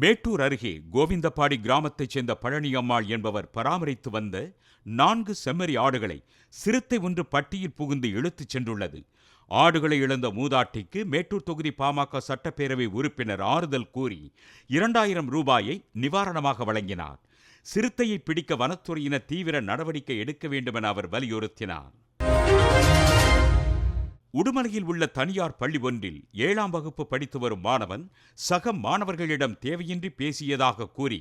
மேட்டூர் அருகே கோவிந்தபாடி கிராமத்தைச் சேர்ந்த பழனியம்மாள் என்பவர் பராமரித்து வந்த நான்கு செம்மறி ஆடுகளை சிறுத்தை ஒன்று பட்டியில் புகுந்து இழுத்துச் சென்றுள்ளது. ஆடுகளை இழந்த மூதாட்டிக்கு மேட்டூர் தொகுதி பாமக சட்டப்பேரவை உறுப்பினர் ஆறுதல் கூறி இரண்டாயிரம் ரூபாயை நிவாரணமாக வழங்கினார். சிறுத்தையை பிடிக்க வனத்துறையினர் தீவிர நடவடிக்கை எடுக்க வேண்டுமென அவர் வலியுறுத்தினார். உடுமலையில் உள்ள தனியார் பள்ளி ஒன்றில் ஏழாம் வகுப்பு படித்து வரும் மாணவன் சக மாணவர்களிடம் தேவையின்றி பேசியதாக கூறி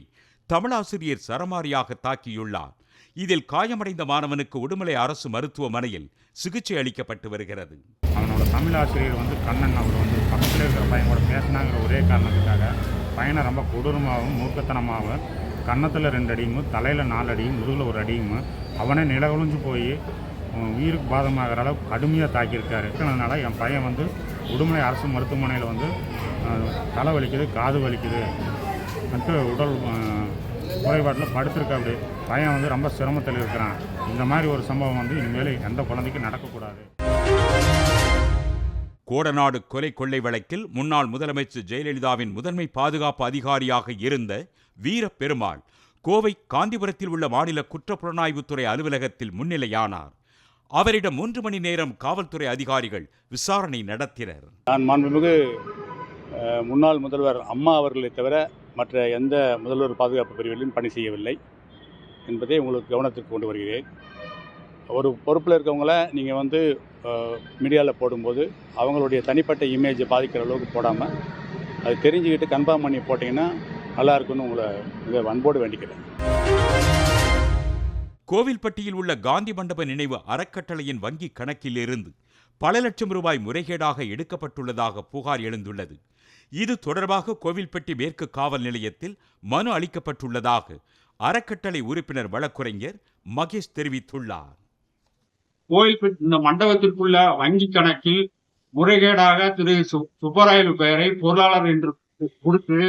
தமிழாசிரியர் சரமாரியாக தாக்கியுள்ளார். இதில் காயமடைந்த மாணவனுக்கு உடுமலை அரசு மருத்துவமனையில் சிகிச்சை அளிக்கப்பட்டு வருகிறது. அவனோட தமிழ் ஆசிரியர் வந்து கண்ணன் அவர் வந்து பக்கத்தில் இருக்கிற பையனோட பேசினாங்கிற ஒரே காரணத்துக்காக பையனை ரொம்ப கொடூரமாகவும் மூர்க்கத்தனமாகவும் கன்னத்தில் ரெண்டு அடியும் தலையில் நாலு அடியும் முதுகில் ஒரு அடியும் அவனே நிலகுழிஞ்சு போய் உயிருக்கு பாதமாகிற அளவுக்கு கடுமையாக தாக்கியிருக்காரு. அதனால் என் பையன் வந்து உடுமலை அரசு மருத்துவமனையில் வந்து தலை வலிக்குது காது வலிக்குது. மற்றும் உடல் குறைபாட்டில் படுத்திருக்க அப்படி பையன் வந்து ரொம்ப சிரமத்தில் இருக்கிறான். இந்த மாதிரி ஒரு சம்பவம் வந்து இனிமேல் எந்த குழந்தைக்கும் நடக்கக்கூடாது. கோடநாடு கொலை கொள்ளை வழக்கில் முன்னாள் முதலமைச்சர் ஜெயலலிதாவின் முதன்மை பாதுகாப்பு அதிகாரியாக இருந்த வீர பெருமாள் கோவை காந்திபுரத்தில் உள்ள மாநில குற்றப்புலனாய்வுத்துறை அலுவலகத்தில் முன்னிலையானார். அவரிடம் மூன்று மணி நேரம் காவல்துறை அதிகாரிகள் விசாரணை நடத்தினர். நான் மாண்புமிகு முன்னாள் முதல்வர் அம்மா அவர்களை தவிர மற்ற எந்த முதல்வர் பாதுகாப்பு பிரிவிலும் பணி செய்யவில்லை என்பதை உங்களுக்கு கவனத்திற்கு கொண்டு வருகிறேன். ஒரு பொறுப்பில் இருக்கவங்கள நீங்கள் வந்து மீடியாவில் போடும்போது அவங்களுடைய தனிப்பட்ட இமேஜை பாதிக்கிற அளவுக்கு போடாமல் அது தெரிஞ்சுக்கிட்டு கன்ஃபார்ம் பண்ணி போட்டிங்கன்னா நல்லாயிருக்குன்னு உங்களை மிக அன்போடு வேண்டிக்கிறேன். கோவில்பட்டியில் உள்ள காந்தி மண்டப நினைவு அறக்கட்டளையின் வங்கி கணக்கில் இருந்து பல லட்சம் ரூபாய் முறைகேடாக எடுக்கப்பட்டுள்ளதாக புகார் எழுந்துள்ளது. இது தொடர்பாக கோவில்பட்டி மேற்கு காவல் நிலையத்தில் மனு அளிக்கப்பட்டுள்ளதாக அறக்கட்டளை உறுப்பினர் வழக்குரைஞர் மகேஷ் தெரிவித்துள்ளார். கோயில் இந்த மண்டபத்திற்குள்ள வங்கி கணக்கில் முறைகேடாக திரு சுப்பராயல் பெயரை பொருளாளர் என்று கொடுத்து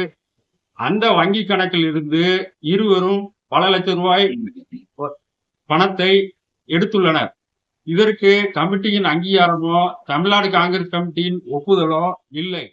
அந்த வங்கி கணக்கில் இருந்து இருவரும் பல லட்சம் ரூபாய் பணத்தை எடுத்துள்ளனர். இதற்கு கமிட்டியின் அங்கீகாரமோ தமிழ்நாடு காங்கிரஸ் கமிட்டியின் ஒப்புதலோ இல்லை.